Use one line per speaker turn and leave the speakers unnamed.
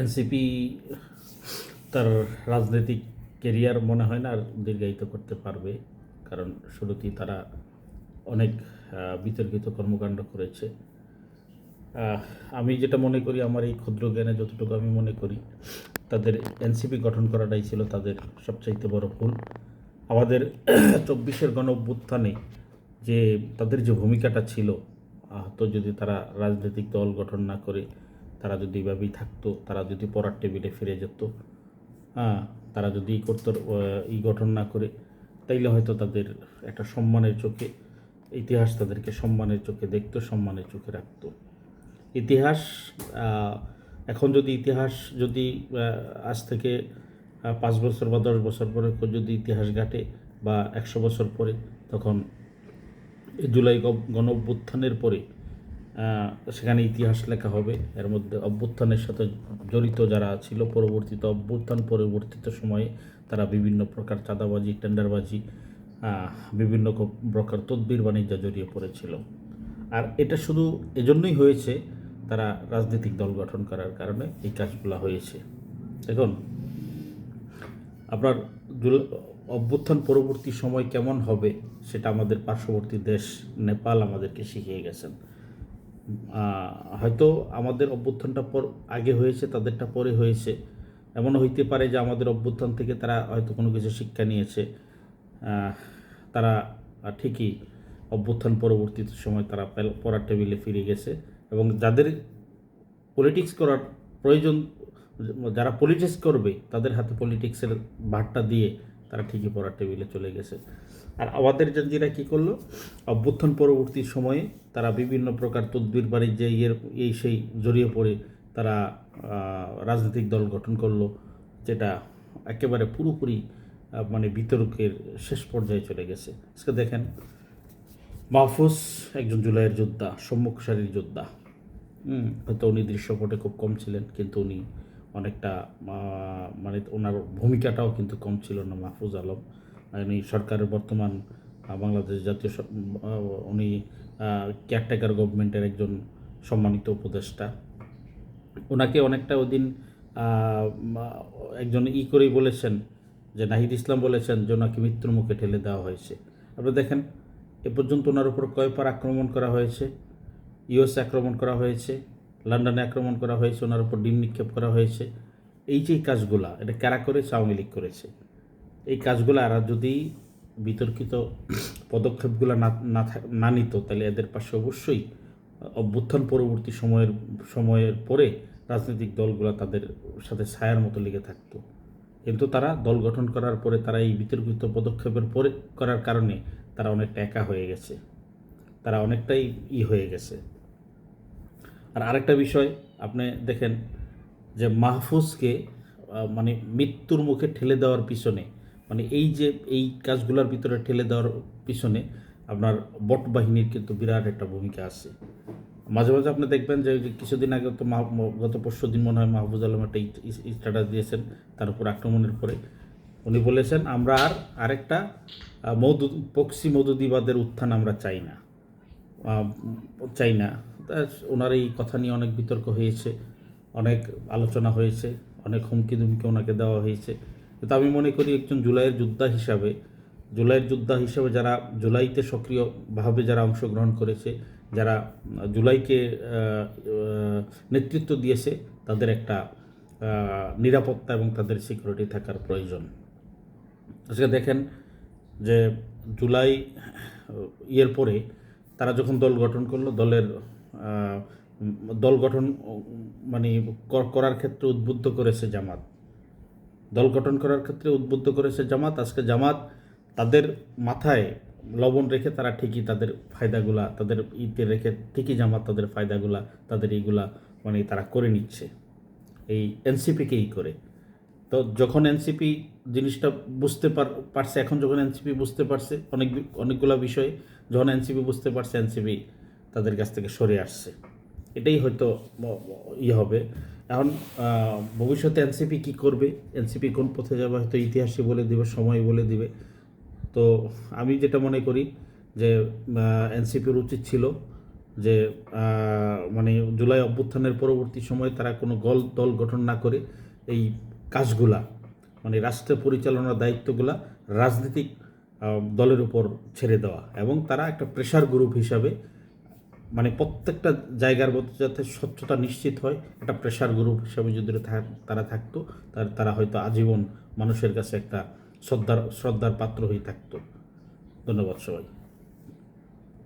NCP তার রাজনৈতিক career মনে হয় না আর দীর্ঘায়িত করতে পারবে, কারণ শুরুতেই তারা অনেক বিতর্কিত কর্মকাণ্ড করেছে। আমি যেটা মনে করি, আমার এই ক্ষুদ্র জ্ঞানে যতটুকু আমি মনে করি, তাদের এনসিপি গঠন করাটাই ছিল তাদের সবচাইতে বড় ভুল। আমাদের চব্বিশের গণ অভ্যুত্থানে যে তাদের যে ভূমিকাটা ছিল তো যদি তারা রাজনৈতিক দল গঠন না করে তারা যদি এভাবেই থাকতো, তারা যদি পড়ার টেবিলে ফিরে যেত হ্যাঁ তারা যদি করতো ই গঠন না করে, তাইলে হয়তো তাদের একটা সম্মানের চোখে, ইতিহাস তাদেরকে সম্মানের চোখে দেখতো, সম্মানের চোখে রাখতো। ইতিহাস এখন যদি ইতিহাস যদি আজ থেকে পাঁচ বছর বা দশ বছর পরে যদি ইতিহাস ঘাটে বা একশো বছর পরে, তখন জুলাই গণ পরে সেখানে ইতিহাস লেখা হবে। এর মধ্যে অভ্যুত্থানের সাথে জড়িত যারা ছিল, পরবর্তীতে অভ্যুত্থান পরবর্তীত সময়ে তারা বিভিন্ন প্রকার চাঁদাবাজি, টেন্ডারবাজি বিভিন্ন প্রকার তদ্বির বাণিজ্য জড়িয়ে পড়েছিল। আর এটা শুধু এজন্যই হয়েছে, তারা রাজনৈতিক দল গঠন করার কারণে এই কাজগুলো হয়েছে। দেখুন, আপনার অভ্যুত্থান পরবর্তী সময় কেমন হবে, সেটা আমাদের পার্শ্ববর্তী দেশ, নেপাল আমাদেরকে শিখিয়ে গেছেন। হয়তো আমাদের অভ্যুত্থানটা পর আগে হয়েছে, তাদেরটা পরে হয়েছে। এমন হইতে পারে যে আমাদের অভ্যুত্থান থেকে তারা হয়তো কোনো কিছু শিক্ষা নিয়েছে। তারা ঠিকই অভ্যুত্থান পরবর্তী সময় তারা পড়ার টেবিলে ফিরে গেছে এবং যাদের পলিটিক্স করার প্রয়োজন, যারা পলিটিক্স করবে, তাদের হাতে পলিটিক্সের ভারটা দিয়ে তারা ঠিকই পড়ার টেবিলে চলে গেছে। আর আমাদের জাঞ্জিরা কী করল? অভ্যুত্থান পরবর্তী সময়ে তারা বিভিন্ন প্রকার তদ্বির বাণিজ্যে ইয়ের এই সেই জড়িয়ে পড়ে তারা রাজনৈতিক দল গঠন করল, যেটা একেবারে পুরোপুরি মানে বিতর্কের শেষ পর্যায়ে চলে গেছে। আজকে দেখেন, মাহফুজ একজন জুলাইয়ের যোদ্ধা সম্মুখ সারির যোদ্ধা হয়তো উনি দৃশ্যপটে খুব কম ছিলেন, কিন্তু উনি অনেকটা মানে ওনার ভূমিকাটাও কিন্তু কম ছিল না মাহফুজ আলম। উনি সরকারের বর্তমান বাংলাদেশ জাতীয় উনি কেয়ারটেকার গভর্নমেন্টের একজন সম্মানিত উপদেষ্টা। ওনাকে অনেকটা আহ, মা- একজন ই করেই বলেছেন যে নাহিদ ইসলাম বলেছেন যে ওনাকে মৃত্যুর মুখে ঠেলে দেওয়া হয়েছে। আপনি দেখেন এ পর্যন্ত ওনার উপর কয়বার আক্রমণ করা হয়েছে ইউএস আক্রমণ করা হয়েছে লন্ডনে আক্রমণ করা হয়েছে, ওনার উপর ডিম নিক্ষেপ করা হয়েছে। এই যে কাজগুলা, এটা কারা করেছে? আওয়ামী লীগ করেছে। এই কাজগুলো আর যদি বিতর্কিত পদক্ষেপগুলো না না নিত, তাহলে এদের পাশে অবশ্যই অভ্যুত্থান পরবর্তী সময়ের সময়ের পরে রাজনৈতিক দলগুলো তাদের সাথে ছায়ার মতো লেগে থাকতো। কিন্তু তারা দল গঠন করার পরে, তারা এই বিতর্কিত পদক্ষেপের পরে করার কারণে তারা অনেকটা একা হয়ে গেছে। তারা অনেকটাই ই হয়ে গেছে। আর আরেকটা বিষয়, আপনি দেখেন যে মাহফুজকে মানে মৃত্যুর মুখে ঠেলে দেওয়ার পিছনে মানে এই যে এই কাজগুলোর ভিতরে ঠেলে দেওয়ার পিছনে আপনার বট বাহিনীর কিন্তু বিরাট একটা ভূমিকা আছে। মাঝে মাঝে আপনি দেখবেন যে কিছুদিন আগে তো গত পরশু দিন মনে হয় মাহফুজ আলম একটা স্ট্যাটাস দিয়েছেন, তার উপর আক্রমণের পরে। উনি বলেছেন, আমরা আর আরেকটা মধু পক্সি মধুদিবাদের উত্থান আমরা চাই না। চাই না। তা ওনার এই কথা নিয়ে অনেক বিতর্ক হয়েছে, অনেক আলোচনা হয়েছে, অনেক হুমকি দুমকি ওনাকে দেওয়া হয়েছে। কিন্তু আমি মনে করি একজন জুলাইয়ের যোদ্ধা হিসাবে, জুলাইয়ের যোদ্ধা হিসাবে যারা জুলাইতে সক্রিয়ভাবে যারা অংশগ্রহণ করেছে, যারা জুলাইকে নেতৃত্ব দিয়েছে, তাদের একটা নিরাপত্তা এবং তাদের সিকিউরিটি থাকার প্রয়োজন। আজকে দেখেন যে জুলাই ইয়ের পরে তারা যখন দল গঠন করল, দলের দল গঠন মানে করার ক্ষেত্রে উদ্বুদ্ধ করেছে জামাত। দল গঠন করার ক্ষেত্রে উদ্বুদ্ধ করেছে জামাত। আজকে জামাত তাদের মাথায় লবণ রেখে তারা ঠিকই তাদের ফায়দাগুলা, তাদের ইতে রেখে ঠিকই জামাত তাদের ফায়দাগুলা, তাদের এইগুলা মানে তারা করে নিচ্ছে। এই এনসিপিকেই করে। তো যখন এনসিপি জিনিসটা বুঝতে পার- পারছে, এখন যখন এনসিপি বুঝতে পারছে, অনেক অনেকগুলো বিষয়ে যখন এনসিপি বুঝতে পারছে এনসিপি তাদের কাছ থেকে সরে আসছে। এটাই হয়তো ইয়ে হবে। এখন ভবিষ্যতে এনসিপি কি করবে? এনসিপি কোন পথে যাবে? হয়তো ইতিহাসে বলে দিবে, সময় বলে দিবে। তো আমি যেটা মনে করি যে এনসিপির উচিত ছিল যে মানে জুলাই অভ্যুত্থানের পরবর্তী সময়ে তারা কোনো গল, দল গঠন না করে এই কাজগুলা মানে রাষ্ট্র পরিচালনার দায়িত্বগুলা রাজনৈতিক দলের উপর ছেড়ে দেওয়া এবং তারা একটা প্রেশার গ্রুপ হিসাবে মানে প্রত্যেকটা জায়গার মধ্যে যাতে স্বচ্ছতা নিশ্চিত হয়, একটা প্রেশার গ্রুপ হিসাবে যদি তারা থাকতো, তার, তারা হয়তো আজীবন মানুষের কাছে একটা শ্রদ্ধার শ্রদ্ধার পাত্র হয়ে থাকতো। ধন্যবাদ সবাই